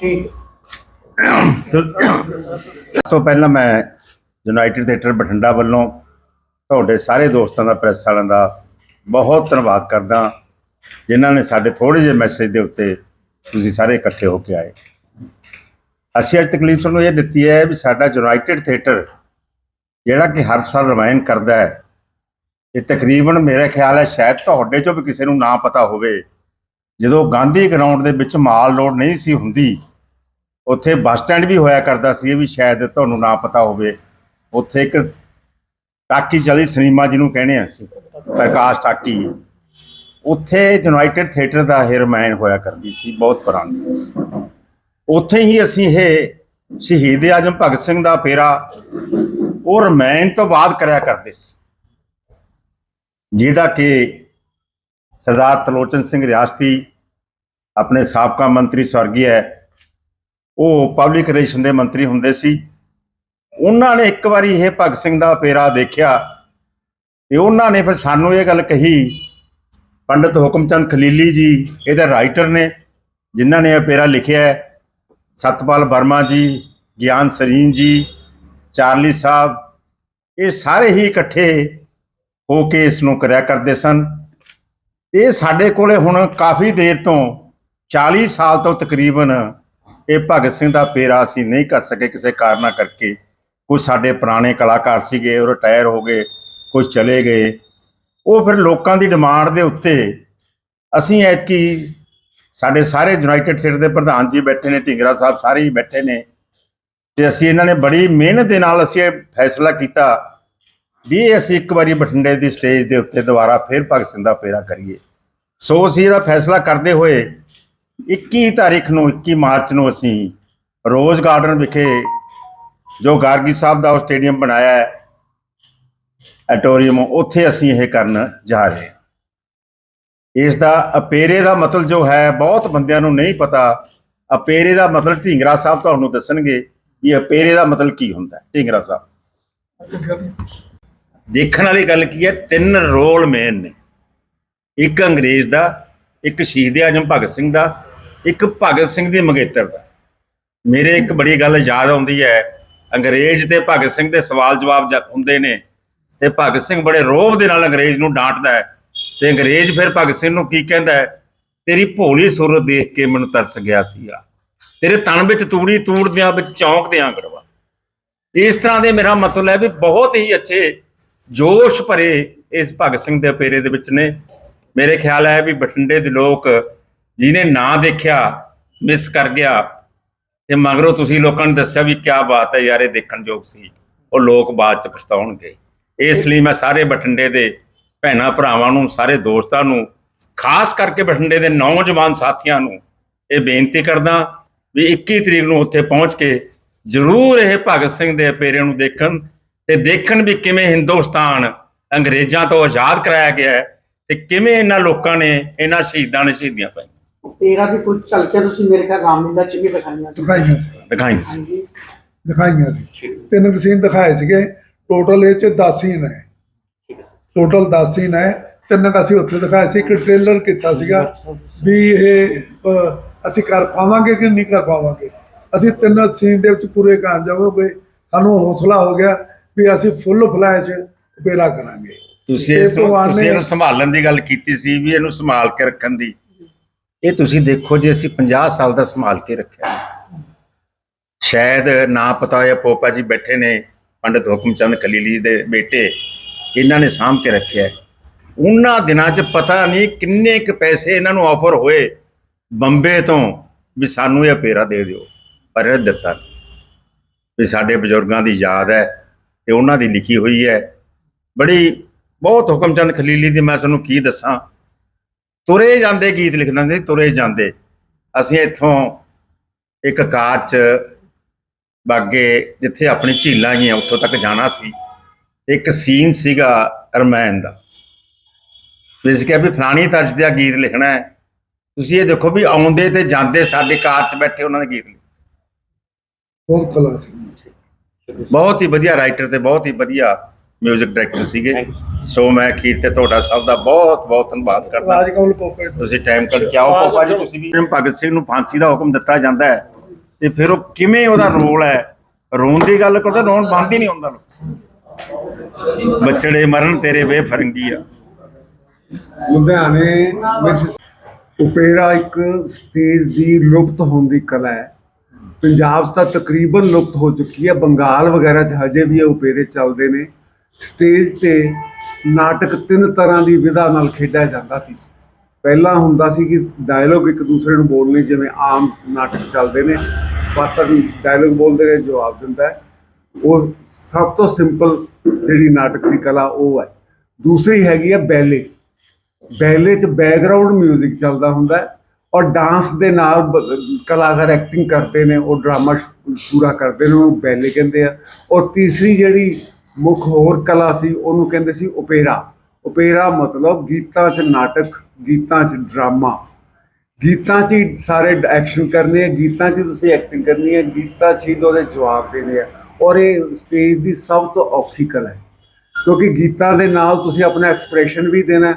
ਠੀਕ ਸਭ ਤੋਂ ਪਹਿਲਾਂ ਮੈਂ ਯੂਨਾਈਟਿਡ ਥੀਏਟਰ ਬਠਿੰਡਾ ਵੱਲੋਂ ਤੁਹਾਡੇ ਸਾਰੇ ਦੋਸਤਾਂ ਦਾ, ਪ੍ਰੈਸ ਵਾਲਿਆਂ ਦਾ ਬਹੁਤ ਧੰਨਵਾਦ ਕਰਦਾ ਜਿਨ੍ਹਾਂ ਨੇ ਸਾਡੇ ਥੋੜੇ ਜਿਹੇ ਮੈਸੇਜ ਦੇ ਉੱਤੇ ਤੁਸੀਂ ਸਾਰੇ ਇਕੱਠੇ ਹੋ ਕੇ ਆਏ। ਅਸੀਂ ਅੱਜ ਤਕਲੀਫ ਤੁਹਾਨੂੰ ਇਹ ਦਿੱਤੀ ਹੈ ਵੀ ਸਾਡਾ ਯੂਨਾਈਟਿਡ ਥੀਏਟਰ ਜਿਹੜਾ ਕਿ ਹਰ ਸਾਲ ਰਮਾਇਣ ਕਰਦਾ ਹੈ, ਇਹ ਤਕਰੀਬਨ ਮੇਰਾ ਖਿਆਲ ਹੈ ਸ਼ਾਇਦ ਤੁਹਾਡੇ ਚੋਂ ਵੀ ਕਿਸੇ ਨੂੰ ਨਾ ਪਤਾ ਹੋਵੇ, ਜਦੋਂ ਗਾਂਧੀ ਗਰਾਊਂਡ ਦੇ ਵਿੱਚ ਮਾਲ ਲੋਡ ਨਹੀਂ ਸੀ ਹੁੰਦੀ ਉੱਥੇ ਬੱਸ ਸਟੈਂਡ ਵੀ ਹੋਇਆ ਕਰਦਾ ਸੀ, ਇਹ ਵੀ ਸ਼ਾਇਦ ਤੁਹਾਨੂੰ ਨਾ ਪਤਾ ਹੋਵੇ। ਉੱਥੇ ਇੱਕ ਟਾਕੀ ਚਲੀ ਸਿਨੇਮਾ ਜਿਹਨੂੰ ਕਹਿੰਦੇ ਆ ਅਸੀਂ, ਪ੍ਰਕਾਸ਼ ਟਾਕੀ। ਉੱਥੇ ਯੂਨਾਈਟਿਡ ਥੀਏਟਰ ਦਾ ਇਹ ਰਮਾਇਣ ਹੋਇਆ ਕਰਦੀ ਸੀ, ਬਹੁਤ ਪੁਰਾਣੀ। ਉੱਥੇ ਹੀ ਅਸੀਂ ਇਹ ਸ਼ਹੀਦ ਆਜਮ ਭਗਤ ਸਿੰਘ ਦਾ ਫੇਰਾ, ਉਹ ਰਮਾਇਣ ਤੋਂ ਬਾਅਦ ਕਰਿਆ ਕਰਦੇ ਸੀ। ਜਿਹਦਾ ਕਿ ਸਰਦਾਰ ਤਲੋਚਨ ਸਿੰਘ ਰਿਆਸਤੀ, ਆਪਣੇ ਸਾਬਕਾ ਮੰਤਰੀ ਸਵਰਗੀ ਹੈ ਉਹ ਪਬਲਿਕ ਰਿਲੇਸ਼ਨ ਦੇ ਮੰਤਰੀ ਹੁੰਦੇ ਸੀ। ਉਹਨਾਂ ਨੇ ਇੱਕ ਵਾਰੀ ਇਹ ਭਗਤ ਸਿੰਘ ਦਾ ਪੇਰਾ ਦੇਖਿਆ ਤੇ ਉਹਨਾਂ ਨੇ ਫਿਰ ਸਾਨੂੰ ਇਹ ਗੱਲ ਕਹੀ, ਪੰਡਿਤ ਹੁਕਮਚੰਦ ਖਲੀਲੀ ਜੀ, ਇਹਦੇ ਰਾਈਟਰ ਨੇ, ਜਿਨ੍ਹਾਂ ਨੇ ਇਹ ਪੇਰਾ ਲਿਖਿਆ ਹੈ। ਸਤਪਾਲ ਵਰਮਾ ਜੀ, ਗਿਆਨ ਸਰੀਨ ਜੀ, ਚਾਰਲੀ ਸਾਹਿਬ, ਇਹ ਸਾਰੇ ਹੀ ਇਕੱਠੇ ਹੋ ਕੇ ਇਸ ਨੂੰ ਕਰਿਆ ਕਰਦੇ ਸਨ। ਇਹ ਸਾਡੇ ਕੋਲੇ ਹੁਣ ਕਾਫੀ ਦੇਰ ਤੋਂ 40 ਸਾਲ ਤੋਂ ਤਕਰੀਬਨ ਇਹ ਭਗਤ ਸਿੰਘ ਦਾ ਪੇਰਾ ਅਸੀਂ ਨਹੀਂ ਕਰ ਸਕੇ ਕਿਸੇ ਕਾਰਨਾ ਕਰਕੇ। ਕੁਝ ਸਾਡੇ ਪੁਰਾਣੇ ਕਲਾਕਾਰ ਸੀਗੇ, ਉਹ ਰਿਟਾਇਰ ਹੋ ਗਏ ਕੁਝ ਚਲੇ ਗਏ। ਉਹ ਫਿਰ ਲੋਕਾਂ ਦੀ ਡਿਮਾਂਡ ਦੇ ਉੱਤੇ ਅਸੀਂ ਐਤਕੀ ਸਾਡੇ ਸਾਰੇ ਯੂਨਾਈਟਿਡ ਸਟੇਟ ਦੇ ਪ੍ਰਧਾਨ ਜੀ ਬੈਠੇ ਨੇ, ਢਿੰਗਰਾ ਸਾਹਿਬ ਸਾਰੇ ਹੀ ਬੈਠੇ ਨੇ। ਤੇ ਅਸੀਂ ਇਹਨਾਂ ਨੇ ਬੜੀ ਮਿਹਨਤ ਦੇ ਨਾਲ ਅਸੀਂ ਇਹ ਫੈਸਲਾ ਕੀਤਾ ਵੀ ਇਹ ਅਸੀਂ ਇੱਕ ਵਾਰੀ ਬਠਿੰਡੇ ਦੀ ਸਟੇਜ ਦੇ ਉੱਤੇ ਦੁਬਾਰਾ ਫਿਰ ਭਗਤ ਸਿੰਘ ਦਾ ਪੇਰਾ ਕਰੀਏ। ਸੋ ਅਸੀਂ ਇਹਦਾ ਫੈਸਲਾ ਕਰਦੇ ਹੋਏ 21 ਤਾਰੀਖ ਨੂੰ 21 ਮਾਰਚ ਨੂੰ ਅਸੀਂ ਰੋਜ਼ ਗਾਰਡਨ ਵਿਖੇ ਜੋ ਗਾਰਗੀ ਸਾਹਿਬ ਦਾ ਉਹ ਸਟੇਡੀਅਮ ਬਣਾਇਆ ਹੈ, ਐਟੋਰੀਅਮ, ਉੱਥੇ ਅਸੀਂ ਇਹ ਕਰਨ ਜਾ ਰਹੇ ਹਾਂ। ਇਸ ਦਾ ਅਪੇਰੇ ਦਾ ਮਤਲਬ ਜੋ ਹੈ, ਬਹੁਤ ਬੰਦਿਆਂ ਨੂੰ ਨਹੀਂ ਪਤਾ, ਅਪੇਰੇ ਦਾ ਮਤਲਬ ਢੀਂਗਰਾ ਸਾਹਿਬ ਤੁਹਾਨੂੰ ਦੱਸਣਗੇ ਵੀ ਅਪੇਰੇ ਦਾ ਮਤਲਬ ਕੀ ਹੁੰਦਾ ਹੈ, ਢੀਂਗਰਾ ਸਾਹਿਬ। ਦੇਖਣ ਵਾਲੀ ਗੱਲ ਕੀ ਹੈ, ਤਿੰਨ ਰੋਲ ਮੇਨ ਨੇ। ਇੱਕ ਅੰਗਰੇਜ਼ ਦਾ, ਇੱਕ ਸ਼ਹੀਦ ਆਜਮ ਭਗਤ ਸਿੰਘ ਦਾ ਇੱਕ ਭਗਤ ਸਿੰਘ ਦੀ ਮੰਗੇਤਰ ਦਾ। ਮੇਰੇ ਇੱਕ ਬੜੀ ਗੱਲ ਯਾਦ ਆਉਂਦੀ ਹੈ। ਅੰਗਰੇਜ਼ ਤੇ ਭਗਤ ਸਿੰਘ ਦੇ ਸਵਾਲ ਜਵਾਬ ਜ- ਹੁੰਦੇ ਨੇ ਤੇ ਭਗਤ ਸਿੰਘ ਬੜੇ ਰੋਹ ਦੇ ਨਾਲ ਅੰਗਰੇਜ਼ ਨੂੰ ਡਾਂਟਦਾ ਹੈ ਤੇ ਅੰਗਰੇਜ਼ ਫਿਰ ਭਗਤ ਸਿੰਘ ਨੂੰ ਕੀ ਕਹਿੰਦਾ ਹੈ? ਤੇਰੀ ਭੋਲੀ ਸੂਰਤ ਦੇਖ ਕੇ ਮੈਨੂੰ ਤਰਸ ਗਿਆ ਸੀਗਾ ਤੇਰੇ ਤਨ ਵਿੱਚ ਤੂੜੀ ਤੂੜਦਿਆਂ ਵਿੱਚ ਚੌਂਕਦਿਆਂ ਕਰਵਾ। ਇਸ ਤਰ੍ਹਾਂ ਦੇ ਮੇਰਾ ਮਤਲਬ ਹੈ ਵੀ ਬਹੁਤ ਹੀ ਅੱਛੇ ਜੋਸ਼ ਭਰੇ ਇਸ ਭਗਤ ਸਿੰਘ ਦੇ ਪੇਰੇ ਦੇ ਵਿੱਚ ਨੇ। ਮੇਰੇ ਖਿਆਲ ਹੈ ਵੀ ਬਠਿੰਡੇ ਦੇ ਲੋਕ ਜਿਹਨੇ ਨਾ ਦੇਖਿਆ ਮਿਸ ਕਰ ਗਿਆ, ਤੇ ਮਗਰੋਂ ਤੁਸੀਂ ਲੋਕਾਂ ਨੇ ਦੱਸਿਆ ਵੀ ਕੀ ਬਾਤ ਹੈ ਯਾਰ, ਇਹ ਦੇਖਣ ਯੋਗ ਸੀ। ਉਹ ਲੋਕ ਬਾਅਦ ਚ ਪਛਤਾਉਣਗੇ। ਇਸ ਲਈ ਮੈਂ ਸਾਰੇ ਬਠਿੰਡੇ ਦੇ ਭੈਣਾਂ ਭਰਾਵਾਂ ਨੂੰ, ਸਾਰੇ ਦੋਸਤਾਂ ਨੂੰ, ਖਾਸ ਕਰਕੇ ਬਠਿੰਡੇ ਦੇ ਨੌਜਵਾਨ ਸਾਥੀਆਂ ਨੂੰ ਇਹ ਬੇਨਤੀ ਕਰਦਾ ਵੀ 21 ਤਰੀਕ ਨੂੰ ਉੱਥੇ ਪਹੁੰਚ ਕੇ ਜ਼ਰੂਰ ਇਹ ਭਗਤ ਸਿੰਘ ਦੇ ਪੇਰੇ ਨੂੰ ਦੇਖਣ ਤੇ ਦੇਖਣ ਵੀ ਕਿਵੇਂ ਹਿੰਦੁਸਤਾਨ ਅੰਗਰੇਜ਼ਾਂ ਤੋਂ ਆਜ਼ਾਦ ਕਰਾਇਆ ਗਿਆ ਹੈ ਤੇ ਕਿਵੇਂ ਇਹਨਾਂ ਲੋਕਾਂ ਨੇ ਇਹਨਾਂ ਸ਼ਹੀਦਾਂ ਨੇ ਸ਼ਹੀਦੀਆਂ ਪਾਈਆਂ। ਤੇਰਾ ਦੀ ਕੁਝ ਝਲਕਿਆ ਤੁਸੀਂ ਮੇਰੇ ਖਿਆਲ ਰਾਮਲੀਲਾ ਚ ਵੀ ਦਿਖਾਈਆਂ ਸੀ। ਦਿਖਾਈਆਂ ਸੀ। ਦਿਖਾਈ ਹਾਂਜੀ। ਦਿਖਾਈਆਂ ਸੀ। ਤਿੰਨ ਸੀਨ ਦਿਖਾਏ ਸੀਗੇ। ਟੋਟਲ ਇਹ ਚ 10 ਸੀਨ ਹੈ ਟੋਟਲ 10 ਸੀਨ ਹੈ ਤਿੰਨ ਤਾਂ ਅਸੀਂ ਉੱਥੇ ਦਿਖਾਏ ਸੀ। ਇੱਕ ਟ੍ਰੇਲਰ ਕੀਤਾ ਸੀਗਾ ਵੀ ਇਹ ਅਹ, ਅਸੀਂ ਕਰ ਪਾਵਾਂਗੇ ਕਿ ਨਹੀਂ ਕਰ ਪਾਵਾਂਗੇ। ਅਸੀਂ ਤਿੰਨ ਸੀਨ ਦੇ ਵਿੱਚ ਪੂਰੇ ਕਾਮਯਾਬ ਹੋ ਗਏ। ਸਾਨੂੰ ਹੌਸਲਾ ਹੋ ਗਿਆ ਵੀ ਅਸੀਂ ਫੁੱਲ ਫਲੈਸ਼ ਪੇਰਾ ਕਰਾਂਗੇ। ਤੁਸੀਂ ਇਸ ਨੂੰ ਭਗਵਾਨ ਤੁਸੀਂ ਨੇ- ਇਹਨੂੰ ਸੰਭਾਲਣ ਦੀ ਗੱਲ ਕੀਤੀ ਸੀ ਵੀ ਇਹਨੂੰ ਸੰਭਾਲ ਕੇ ਰੱਖਣ ਦੀ। ਇਹ ਤੁਸੀਂ ਦੇਖੋ ਜੇ ਅਸੀਂ 50 ਸਾਲ ਦਾ ਸੰਭਾਲ ਕੇ ਰੱਖਿਆ ਸ਼ਾਇਦ ਨਾ ਪਤਾ ਹੋਇਆ ਪੋਪਾ ਜੀ ਬੈਠੇ ਨੇ ਪੰਡਿਤ ਹੁਕਮਚੰਦ ਖਲੀਲੀ ਦੇ ਬੇਟੇ, ਇਹਨਾਂ ਨੇ ਸਾਂਭ ਕੇ ਰੱਖਿਆ ਉਹਨਾਂ ਦਿਨਾਂ 'ਚ ਪਤਾ ਨਹੀਂ ਕਿੰਨੇ ਕੁ ਪੈਸੇ ਇਹਨਾਂ ਨੂੰ ਆਫਰ ਹੋਏ, ਬੰਬੇ ਤੋਂ ਵੀ ਸਾਨੂੰ ਇਹ ਪੇਰਾ ਦੇ ਦਿਓ, ਪਰ ਇਹ ਦਿੱਤਾ ਨਹੀਂ। ਵੀ ਸਾਡੇ ਬਜ਼ੁਰਗਾਂ ਦੀ ਯਾਦ ਹੈ ਤੇ ਉਹਨਾਂ ਦੀ ਲਿਖੀ ਹੋਈ ਹੈ। ਬੜੀ, ਬਹੁਤ ਹੁਕਮ ਚੰਦ ਖਲੀਲੀ ਦੀ ਮੈਂ ਤੁਹਾਨੂੰ ਕੀ ਦੱਸਾਂ ਤੁਰੇ ਜਾਂਦੇ ਗੀਤ ਲਿਖ ਦਿੰਦੇ ਸੀ, ਤੁਰੇ ਜਾਂਦੇ। ਅਸੀਂ ਇੱਥੋਂ ਇੱਕ ਕਾਰ 'ਚ ਬਾਗੇ ਜਿੱਥੇ ਆਪਣੀ ਝੀਲਾਂ ਗਈਆਂ ਉੱਥੋਂ ਤੱਕ ਜਾਣਾ ਸੀ। ਇੱਕ ਸੀਨ ਸੀਗਾ ਅਰਮੈਨ ਦਾ। ਜਿਸ ਕਿਹਾ ਵੀ ਫਲਾਣੀ ਤਰਜ ਦਾ ਗੀਤ ਲਿਖਣਾ ਹੈ। ਤੁਸੀਂ ਇਹ ਦੇਖੋ ਵੀ ਆਉਂਦੇ ਤੇ ਜਾਂਦੇ ਸਾਡੇ ਕਾਰ 'ਚ ਬੈਠੇ ਉਹਨਾਂ ਨੇ ਗੀਤ ਲਿਖੇ ਬਹੁਤ ਕਲਾ ਸੀ। ਬਹੁਤ ਹੀ ਵਧੀਆ ਰਾਈਟਰ ਤੇ ਬਹੁਤ ਹੀ ਵਧੀਆ 뮤직 ਡਾਇਰੈਕਟਰ ਸੀਗੇ ਸੋ ਮੈਂ ਅਖੀਰ ਤੇ ਤੁਹਾਡਾ ਸਭ ਦਾ ਬਹੁਤ ਬਹੁਤ ਧੰਨਵਾਦ ਕਰਦਾ। ਰਾਜ ਕਮਲ ਪੋਪੇ ਤੋਂ। ਤੁਸੀਂ ਟਾਈਮ ਕੱਢ ਕੇ ਆਓ। ਪਾਪਾ ਜੀ ਤੁਸੀਂ ਵੀ ਭਗਤ ਸਿੰਘ ਨੂੰ ਫਾਂਸੀ ਦਾ ਹੁਕਮ ਦਿੱਤਾ ਜਾਂਦਾ ਹੈ ਤੇ ਫਿਰ ਉਹ ਕਿਵੇਂ ਉਹਦਾ ਰੋਲ ਹੈ? ਰੋਣ ਦੀ ਗੱਲ ਕਰਦਾ ਰੋਣ ਬੰਦ ਹੀ ਨਹੀਂ ਹੁੰਦਾ ਬੱਚੜੇ ਮਰਨ ਤੇਰੇ ਵੇ ਫਰੰਗੀ ਆ। ਲੁਧਿਆਣੇ ਵਿੱਚ ਓਪੇਰਾ ਇੱਕ ਸਟੇਜ ਦੀ ਲੁਪਤ ਹੋਣ ਦੀ ਕਲਾ ਹੈ। ਪੰਜਾਬ ਤਾਂ ਤਕਰੀਬਨ ਲੁਪਤ ਹੋ ਚੁੱਕੀ ਹੈ। ਬੰਗਾਲ ਵਗੈਰਾ 'ਚ ਹਜੇ ਵੀ ਇਹ ਓਪੇਰੇ ਚੱਲਦੇ ਨੇ। ਸਟੇਜ ਤੇ ਨਾਟਕ ਤਿੰਨ ਤਰ੍ਹਾਂ ਦੀ ਵਿਧਾ ਨਾਲ ਖੇਡਿਆ ਜਾਂਦਾ ਸੀ। ਪਹਿਲਾਂ ਹੁੰਦਾ ਸੀ ਕਿ ਡਾਇਲੋਗ ਇੱਕ ਦੂਸਰੇ ਨੂੰ ਬੋਲਣੇ, ਜਿਵੇਂ ਆਮ ਨਾਟਕ ਚੱਲਦੇ ਨੇ। ਪਾਤਰ ਡਾਇਲੋਗ ਬੋਲਦੇ ਨੇ, ਜਵਾਬ ਦਿੰਦਾ ਹੈ। ਉਹ ਸਭ ਤੋਂ ਸਿੰਪਲ ਜਿਹੜੀ ਨਾਟਕ ਦੀ ਕਲਾ ਉਹ ਹੈ। ਦੂਸਰੀ ਹੈਗੀ ਹੈ ਬੈਲੇ। ਬੈਲੇ 'ਚ ਬੈਕਗ੍ਰਾਉਂਡ 뮤직 ਚੱਲਦਾ ਹੁੰਦਾ ਹੈ ਔਰ ਡਾਂਸ ਦੇ ਨਾਲ ਕਲਾਕਾਰ ਐਕਟਿੰਗ ਕਰਦੇ ਨੇ, ਉਹ ਡਰਾਮਾ ਪੂਰਾ ਕਰਦੇ ਨੇ, ਉਹਨੂੰ ਬੈਲੇ ਕਹਿੰਦੇ ਆ। ਔਰ ਤੀਸਰੀ ਜਿਹੜੀ ਮੁੱਖ ਹੋਰ ਕਲਾ ਸੀ, ਉਹਨੂੰ ਕਹਿੰਦੇ ਸੀ ਓਪੇਰਾ ਓਪੇਰਾ ਮਤਲਬ ਗੀਤਾਂ 'ਚ ਨਾਟਕ, ਗੀਤਾਂ 'ਚ ਡਰਾਮਾ। ਗੀਤਾਂ 'ਚ ਹੀ ਸਾਰੇ ਐਕਸ਼ਨ ਕਰਨੇ ਆ, ਗੀਤਾਂ 'ਚ ਹੀ ਤੁਸੀਂ ਐਕਟਿੰਗ ਕਰਨੀ ਹੈ ਗੀਤਾਂ 'ਚ ਹੀ ਉਹਦੇ ਜਵਾਬ ਦੇਣੇ ਆ। ਔਰ ਇਹ ਸਟੇਜ ਦੀ ਸਭ ਤੋਂ ਔਖੀ ਕਲਾ ਹੈ। ਕਿਉਂਕਿ ਗੀਤਾਂ ਦੇ ਨਾਲ ਤੁਸੀਂ ਆਪਣਾ ਐਕਸਪ੍ਰੈਸ਼ਨ ਵੀ ਦੇਣਾ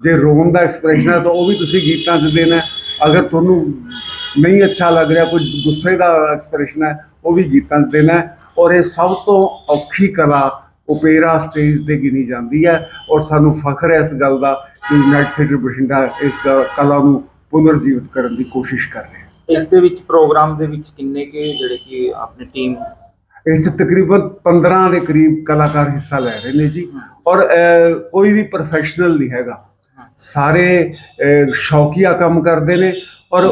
ਜੇ ਰੋਣ ਦਾ ਐਕਸਪ੍ਰੈਸ਼ਨ ਹੈ, ਤਾਂ ਉਹ ਵੀ ਤੁਸੀਂ ਗੀਤਾਂ 'ਚ ਦੇਣਾ ਅਗਰ ਤੁਹਾਨੂੰ ਨਹੀਂ ਅੱਛਾ ਲੱਗ ਰਿਹਾ, ਕੋਈ ਗੁੱਸੇ ਦਾ ਐਕਸਪ੍ਰੈਸ਼ਨ ਹੈ, ਉਹ ਵੀ ਗੀਤਾਂ 'ਚ ਦੇਣਾ ਔਰ ਇਹ ਸਭ ਤੋਂ ਔਖੀ ਕਲਾ ਓਪੇਰਾ ਸਟੇਜ ਤੇ ਗਿਣੀ ਜਾਂਦੀ ਹੈ ਔਰ ਸਾਨੂੰ ਫਖਰ ਹੈ ਇਸ ਗੱਲ ਦਾ ਕਿ ਯੂਨਾਈਟਿਡ ਥੀਏਟਰ ਬਠਿੰਡਾ ਇਸ ਕਲਾ ਨੂੰ ਪੁਨਰ ਜੀਵਿਤ ਕਰਨ ਦੀ ਕੋਸ਼ਿਸ਼ ਕਰ ਰਿਹਾ ਹੈ। ਇਸ ਦੇ ਵਿੱਚ ਪ੍ਰੋਗਰਾਮ ਦੇ ਵਿੱਚ ਕਿੰਨੇ ਕੇ ਜਿਹੜੇ ਕਿ ਆਪਣੀ ਟੀਮ ਇਸ ਤਕਰੀਬਨ 15 ਦੇ ਕਰੀਬ ਕਲਾਕਾਰ ਹਿੱਸਾ ਲੈ ਰਹੇ ਨੇ ਜੀ। ਔਰ ਕੋਈ ਵੀ ਪ੍ਰੋਫੈਸ਼ਨਲ ਨਹੀਂ ਹੈਗਾ। ਸਾਰੇ ਸ਼ੌਕੀਆ ਕੰਮ ਕਰਦੇ ਨੇ ਔਰ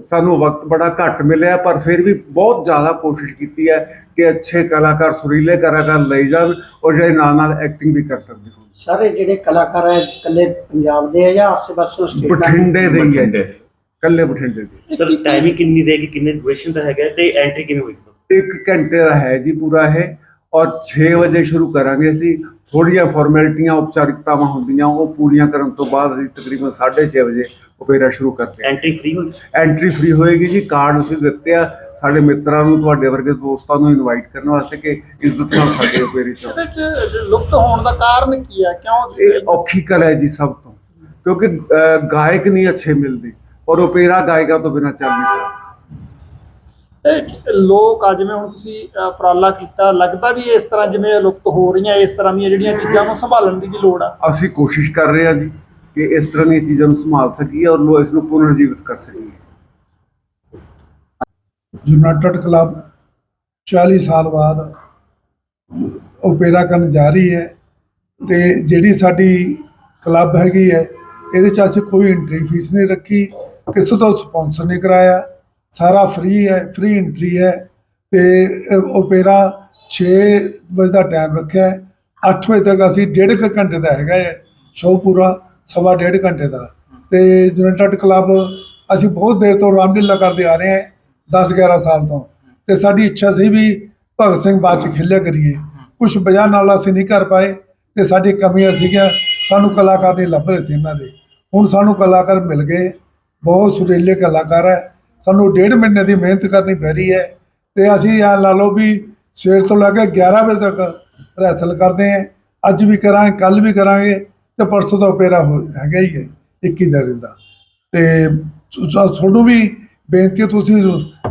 ਸਾਨੂੰ ਵਕਤ ਬੜਾ ਘੱਟ ਮਿਲਿਆ ਪਰ ਫਿਰ ਵੀ ਬਹੁਤ ਜ਼ਿਆਦਾ ਕੋਸ਼ਿਸ਼ ਕੀਤੀ ਹੈ ਕਿ ਅੱਛੇ ਕਲਾਕਾਰ ਸੁਰੀਲੇ ਕਲਾਕਾਰ ਲਈ ਜਾਣ ਔਰ ਜਿਹੜੇ ਨਾਲ ਨਾਲ ਐਕਟਿੰਗ ਵੀ ਕਰ ਸਕਦੇ ਹੋਣ। ਸਾਰੇ ਜਿਹੜੇ ਕਲਾਕਾਰ ਹੈ ਇਕੱਲੇ ਪੰਜਾਬ ਦੇ ਹੈ ਜਾਂ ਆਸ-ਪਾਸੋਂ ਸਟੇਟਾਂ ਦੇ? ਬਠਿੰਡੇ ਦੇ ਹੀ ਹੈ ਜੀ। ਬਠਿੰਡੇ। ਕੱਲੇ ਬਠਿੰਡੇ ਦੇ। ਸਰ ਟਾਈਮਿੰਗ ਕਿੰਨੀ ਰਹੇਗੀ? ਕਿੰਨੇ ਡਿਊਰੇਸ਼ਨ ਦਾ ਹੈਗਾ ਤੇ ਐਂਟਰੀ ਕਿਵੇਂ ਹੋਏਗੀ? ਇੱਕ ਘੰਟੇ ਦਾ ਹੈ ਜੀ ਪੂਰਾ ਇਹ ਔਰ 6 ਵਜੇ ਸ਼ੁਰੂ ਕਰਾਂਗੇ ਅਸੀਂ ਥੋੜੀਆਂ ਫਾਰਮੈਲਿਟੀਆਂ ਉਪਚਾਰਿਕਤਾਵਾਂ ਹੁੰਦੀਆਂ ਉਹ ਪੂਰੀਆਂ ਕਰਨ ਤੋਂ ਬਾਅਦ ਅਸੀਂ ਤਕਰੀਬਨ 6:30 ਵਜੇ ਓਪੇਰਾ ਸ਼ੁਰੂ ਕਰਦੇ ਹਾਂ। ਐਂਟਰੀ ਫ੍ਰੀ ਹੋਏਗੀ ਐਂਟਰੀ ਫ੍ਰੀ ਹੋਏਗੀ ਜੀ ਕਾਰਡ ਅਸੀਂ ਦਿੱਤੇ ਆ ਸਾਡੇ ਮਿੱਤਰਾਂ ਨੂੰ ਤੁਹਾਡੇ ਵਰਗੇ ਦੋਸਤਾਂ ਨੂੰ ਇਨਵਾਈਟ ਕਰਨ ਵਾਸਤੇ ਕਿ ਇੱਜ਼ਤ ਨਾਲ ਸਾਡੇ ਓਪੇਰੇ ਚ। ਇਹਦੇ ਚ ਲੁਪਤ ਹੋਣ ਦਾ ਕਾਰਨ ਕੀ ਹੈ? ਕਿਉਂ ਇਹ ਔਖੀ ਕਲਾ ਹੈ ਜੀ ਸਭ ਤੋਂ। ਕਿਉਂਕਿ ਗਾਇਕ ਨਹੀਂ ਅੱਛੇ ਮਿਲਦੇ ਔਰ ਓਪੇਰਾ ਗਾਇਕਾਂ ਤੋਂ ਬਿਨਾਂ ਚੱਲ ਨਹੀਂ ਸਕਦਾ। ਇਹ ਲੋਕ ਆ ਜਿਵੇਂ ਹੁਣ ਤੁਸੀਂ ਉਪਰਾਲਾ ਕੀਤਾ ਲੱਗਦਾ ਵੀ ਇਸ ਤਰ੍ਹਾਂ ਜਿਵੇਂ ਲੁਪਤ ਹੋ ਰਹੀਆਂ ਇਸ ਤਰ੍ਹਾਂ ਦੀਆਂ ਜਿਹੜੀਆਂ ਚੀਜ਼ਾਂ ਨੂੰ ਸੰਭਾਲਣ ਦੀ ਵੀ ਲੋੜ ਆ? ਅਸੀਂ ਕੋਸ਼ਿਸ਼ ਕਰ ਰਹੇ ਹਾਂ ਜੀ ਕਿ ਇਸ ਤਰ੍ਹਾਂ ਦੀਆਂ ਚੀਜ਼ਾਂ ਨੂੰ ਸੰਭਾਲ ਸਕੀਏ ਔਰ ਲੋ ਇਸ ਨੂੰ ਪੁਨਰ ਜੀਵਿਤ ਕਰ ਸਕੀਏ। ਯੂਨਾਈਟਿਡ ਕਲੱਬ 40 ਸਾਲ ਬਾਅਦ ਓਪੇਰਾ ਕਰਨ ਜਾ ਰਹੀ ਹੈ ਤੇ ਜਿਹੜੀ ਸਾਡੀ ਕਲੱਬ ਹੈਗੀ ਹੈ ਇਹਦੇ ਚ ਅਸੀਂ ਕੋਈ ਐਂਟਰੀ ਫੀਸ ਨਹੀਂ ਰੱਖੀ ਕਿਸੇ ਤੋਂ ਸਪਾਂਸਰ ਨਹੀਂ ਕਰਾਇਆ। ਸਾਰਾ ਫ੍ਰੀ ਹੈ ਫ੍ਰੀ ਐਂਟਰੀ ਹੈ ਤੇ ਅ, ਓਪੇਰਾ 6 ਵਜੇ ਦਾ ਟਾਈਮ ਰੱਖਿਆ ਹੈ। 8 ਵਜੇ ਤੱਕ ਅਸੀਂ ਡੇਢ ਕੁ ਘੰਟੇ ਦਾ ਹੈਗਾ ਹੈ ਸ਼ੋਅ ਪੂਰਾ ਸਵਾ ਡੇਢ ਘੰਟੇ ਦਾ। ਤੇ ਯੂਨਾਈਟਿਡ ਕਲੱਬ ਅਸੀਂ ਬਹੁਤ ਦੇਰ ਤੋਂ ਰਾਮਲੀਲਾ ਕਰਦੇ ਆ ਰਹੇ ਹਾਂ 10 11 ਸਾਲ ਤੋਂ। ਤੇ ਸਾਡੀ ਇੱਛਾ ਸੀ ਵੀ ਭਗਤ ਸਿੰਘ ਬਾਅਦ ਚ ਖੇਲਿਆ ਕਰੀਏ। ਕੁਝ ਵਜ੍ਹਾ ਨਾਲ ਅਸੀਂ ਨਹੀਂ ਕਰ ਪਾਏ ਤੇ ਸਾਡੀ ਕਮੀਆਂ ਸੀਗੀਆਂ ਸਾਨੂੰ ਕਲਾਕਾਰ ਨਹੀਂ ਲੱਭ ਰਹੇ ਸੀ ਇਹਨਾਂ ਦੇ। ਹੁਣ ਸਾਨੂੰ ਕਲਾਕਾਰ ਮਿਲ ਗਏ ਬਹੁਤ ਸੁਰੀਲੇ ਕਲਾਕਾਰ ਹੈ। ਸਾਨੂੰ ਡੇਢ ਮਹੀਨੇ ਦੀ ਮਿਹਨਤ ਕਰਨੀ ਪੈ ਰਹੀ ਹੈ ਤੇ ਅਸੀਂ ਆ ਲਾ ਲਓ ਵੀ ਸਵੇਰ ਤੋਂ ਲੈ ਕੇ 11 ਵਜੇ ਤੱਕ ਰਿਹਰਸਲ ਕਰਦੇ ਹਾਂ। ਅੱਜ ਵੀ ਕਰਾਂਗੇ ਕੱਲ ਵੀ ਕਰਾਂਗੇ ਤੇ ਪਰਸੋਂ ਦਾ ਓਪੇਰਾ ਹੋ ਹੈਗਾ ਹੀ ਹੈ 21 ਦਿਨ ਦਾ। ਤੇ ਤੁਹਾਨੂੰ ਵੀ ਬੇਨਤੀ ਹੈ, ਤੁਸੀਂ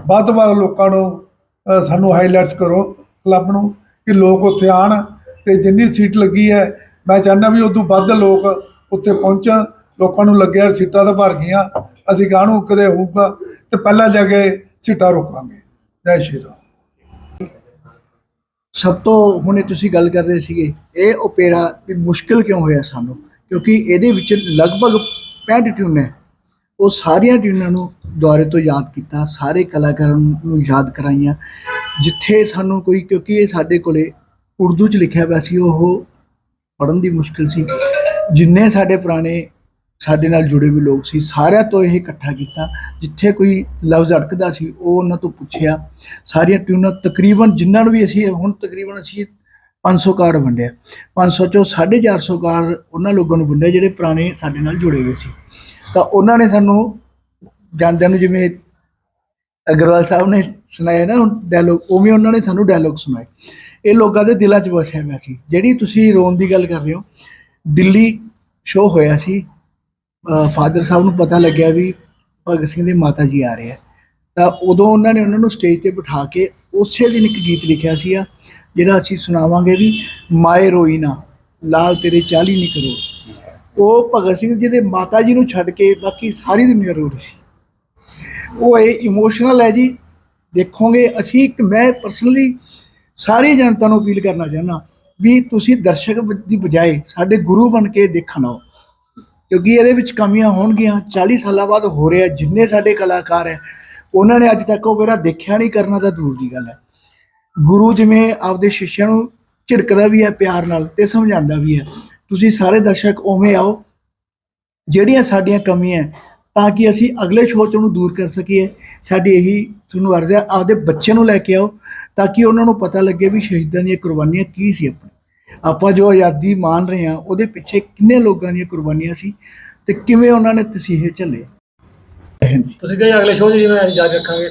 ਵੱਧ ਤੋਂ ਵੱਧ ਲੋਕਾਂ ਨੂੰ ਸਾਨੂੰ ਹਾਈਲਾਈਟਸ ਕਰੋ ਕਲੱਬ ਨੂੰ ਕਿ ਲੋਕ ਉੱਥੇ ਆਣ ਤੇ ਜਿੰਨੀ ਸੀਟ ਲੱਗੀ ਹੈ, ਮੈਂ ਚਾਹੁੰਦਾ ਵੀ ਉਦੋਂ ਵੱਧ ਲੋਕ ਉੱਥੇ ਪਹੁੰਚਣ। ਲੋਕਾਂ ਨੂੰ ਲੱਗਿਆ ਸੀਟਾਂ ਤਾਂ ਭਰ ਗਈਆਂ। ਅਸੀਂ ਗਾਣੂ ਕਦੇ ਹੋਊਗਾ ਤੇ ਪਹਿਲਾਂ ਜਾ ਕੇ ਸੀਟਾਂ ਰੋਕਾਂਗੇ। ਜੈ ਸ਼੍ਰੀ ਰਾਮ। ਸਭ ਤੋਂ ਹੁਣੇ ਤੁਸੀਂ ਗੱਲ ਕਰ ਰਹੇ ਸੀਗੇ, ਇਹ ਓਪੇਰਾ ਵੀ ਮੁਸ਼ਕਿਲ ਕਿਉਂ ਹੋਇਆ ਸਾਨੂੰ? ਕਿਉਂਕਿ ਇਹਦੇ ਵਿੱਚ ਲਗਭਗ 65 ਟਿਊਨ ਹੈ। ਉਹ ਸਾਰੀਆਂ ਟਿਊਨਾਂ ਨੂੰ ਦੁਆਰੇ ਤੋਂ ਯਾਦ ਕੀਤਾ, ਸਾਰੇ ਕਲਾਕਾਰਾਂ ਨੂੰ ਯਾਦ ਕਰਾਈਆਂ। ਜਿੱਥੇ ਸਾਨੂੰ ਕੋਈ, ਕਿਉਂਕਿ ਇਹ ਸਾਡੇ ਕੋਲੇ ਉਰਦੂ ਚ ਲਿਖਿਆ ਹੋਇਆ ਸੀ, ਉਹ ਪੜ੍ਹਨ ਦੀ ਮੁਸ਼ਕਿਲ ਸੀ। ਜਿੰਨੇ ਸਾਡੇ ਪੁਰਾਣੇ ਸਾਡੇ ਨਾਲ ਜੁੜੇ ਵੀ ਲੋਕ ਸੀ, ਸਾਰਿਆਂ ਤੋਂ ਇਹ ਇਕੱਠਾ ਕੀਤਾ, ਜਿੱਥੇ ਕੋਈ ਲਫ਼ਜ਼ ਅੜਕਦਾ ਸੀ, ਉਹ ਉਹਨਾਂ ਤੋਂ ਪੁੱਛਿਆ। ਸਾਰੀਆਂ ਟਿਊਨਾਂ ਤਕਰੀਬਨ ਜਿਨ੍ਹਾਂ ਨੂੰ ਵੀ ਅਸੀਂ ਹੁਣ ਤਕਰੀਬਨ ਅਸੀਂ 500 ਕਾਰਡ ਵੰਡਿਆ। 500 ਚੋਂ 450 ਕਾਰਡ ਉਹਨਾਂ ਲੋਕਾਂ ਨੂੰ ਵੰਡਿਆ ਜਿਹੜੇ ਪੁਰਾਣੇ ਸਾਡੇ ਨਾਲ ਜੁੜੇ ਹੋਏ ਸੀ। ਤਾਂ ਉਹਨਾਂ ਨੇ ਸਾਨੂੰ ਜਾਂਦਿਆਂ ਨੂੰ ਜਿਵੇਂ ਅਗਰਵਾਲ ਸਾਹਿਬ ਨੇ ਸੁਣਾਇਆ ਨਾ ਡਾਇਲੋਗ ਉਵੇਂ ਉਹਨਾਂ ਨੇ ਸਾਨੂੰ ਡਾਇਲੋਗ ਸੁਣਾਏ। ਇਹ ਲੋਕਾਂ ਦੇ ਦਿਲਾਂ 'ਚ ਵਸਿਆ ਹੋਇਆ ਸੀ। ਜਿਹੜੀ ਤੁਸੀਂ ਰੋਣ ਦੀ ਗੱਲ ਕਰ ਰਹੇ ਹੋ, ਦਿੱਲੀ ਸ਼ੋਅ ਹੋਇਆ ਸੀ ਫਾਦਰ ਸਾਹਿਬ ਨੂੰ ਪਤਾ ਲੱਗਿਆ ਵੀ ਭਗਤ ਸਿੰਘ ਦੇ ਮਾਤਾ ਜੀ ਆ ਰਹੇ ਆ। ਤਾਂ ਉਦੋਂ ਉਹਨਾਂ ਨੇ ਉਹਨਾਂ ਨੂੰ ਸਟੇਜ ਤੇ ਬਿਠਾ ਕੇ ਉਸੇ ਦਿਨ ਇੱਕ ਗੀਤ ਲਿਖਿਆ ਸੀ ਜਿਹੜਾ ਅਸੀਂ ਸੁਣਾਵਾਂਗੇ ਵੀ, ਮਾਏ ਰੋਈ ਨਾ, ਲਾਲ ਤੇਰੇ ਚਾਲੀ ਨੀ ਕਰੋ ਉਹ ਭਗਤ ਸਿੰਘ ਜੀ ਦੇ ਮਾਤਾ ਜੀ ਨੂੰ ਛੱਡ ਕੇ ਬਾਕੀ ਸਾਰੀ ਦੁਨੀਆ ਰੋ ਰਹੀ ਸੀ। ਉਹ ਇਹ ਇਮੋਸ਼ਨਲ ਹੈ ਜੀ। ਦੇਖੋਗੇ ਅਸੀਂ ਇੱਕ, ਮੈਂ ਪਰਸਨਲੀ ਸਾਰੀ ਜਨਤਾ ਨੂੰ ਅਪੀਲ ਕਰਨਾ ਚਾਹੁੰਦਾ ਵੀ ਤੁਸੀਂ ਦਰਸ਼ਕ ਦੀ ਬਜਾਏ ਸਾਡੇ ਗੁਰੂ ਬਣ ਕੇ ਦੇਖਣ ਆਓ। ਕਿਉਂਕਿ ਇਹਦੇ ਵਿੱਚ ਕਮੀਆਂ ਹੋਣਗੀਆਂ। 40 ਸਾਲਾਂ ਬਾਅਦ ਹੋ ਰਿਹਾ, ਜਿੰਨੇ ਸਾਡੇ ਕਲਾਕਾਰ ਹੈ, ਉਹਨਾਂ ਨੇ ਅੱਜ ਤੱਕ ਉਹ ਮੇਰਾ ਦੇਖਿਆ ਨਹੀਂ ਕਰਨਾ ਤਾਂ ਦੂਰ ਦੀ ਗੱਲ ਹੈ। ਗੁਰੂ ਜਿਵੇਂ ਆਪਦੇ ਸ਼ਿష్ਯਾਂ ਨੂੰ ਝਿੜਕਦਾ ਵੀ ਹੈ ਪਿਆਰ ਨਾਲ ਤੇ ਸਮਝਾਉਂਦਾ ਵੀ ਹੈ। ਤੁਸੀਂ ਸਾਰੇ ਦਰਸ਼ਕ ਉਵੇਂ ਆਓ, ਜਿਹੜੀਆਂ ਸਾਡੀਆਂ ਕਮੀਆਂ ਤਾਂ ਕਿ ਅਸੀਂ ਅਗਲੇ ਸ਼ੋਅ ਨੂੰ ਦੂਰ ਕਰ ਸਕੀਏ। ਸਾਡੀ ਇਹੀ ਤੁਹਾਨੂੰ ਅਰਜ਼ ਹੈ, ਆਪਦੇ ਬੱਚੇ ਨੂੰ ਲੈ ਕੇ ਆਓ, ਤਾਂ ਕਿ ਉਹਨਾਂ ਨੂੰ ਪਤਾ ਲੱਗੇ ਵੀ ਸ਼ਹੀਦਾਂ ਦੀਆਂ ਕੁਰਬਾਨੀਆਂ ਕੀ ਸੀ ਆਪਣੀ ਆਪਾਂ ਜੋ ਆਜ਼ਾਦੀ ਮਾਣ ਰਹੇ ਹਾਂ, ਉਹਦੇ ਪਿੱਛੇ ਕਿੰਨੇ ਲੋਕਾਂ ਦੀਆਂ ਕੁਰਬਾਨੀਆਂ ਸੀ ਤੇ ਕਿਵੇਂ ਉਹਨਾਂ ਨੇ ਤਸੀਹੇ ਝੱਲੇ? ਤੁਸੀਂ ਕਹੇ ਅਗਲੇ ਸ਼ੋਅ 'ਚ ਜਿਵੇਂ ਅਸੀਂ ਜਾ ਕੇ ਰੱਖਾਂਗੇ।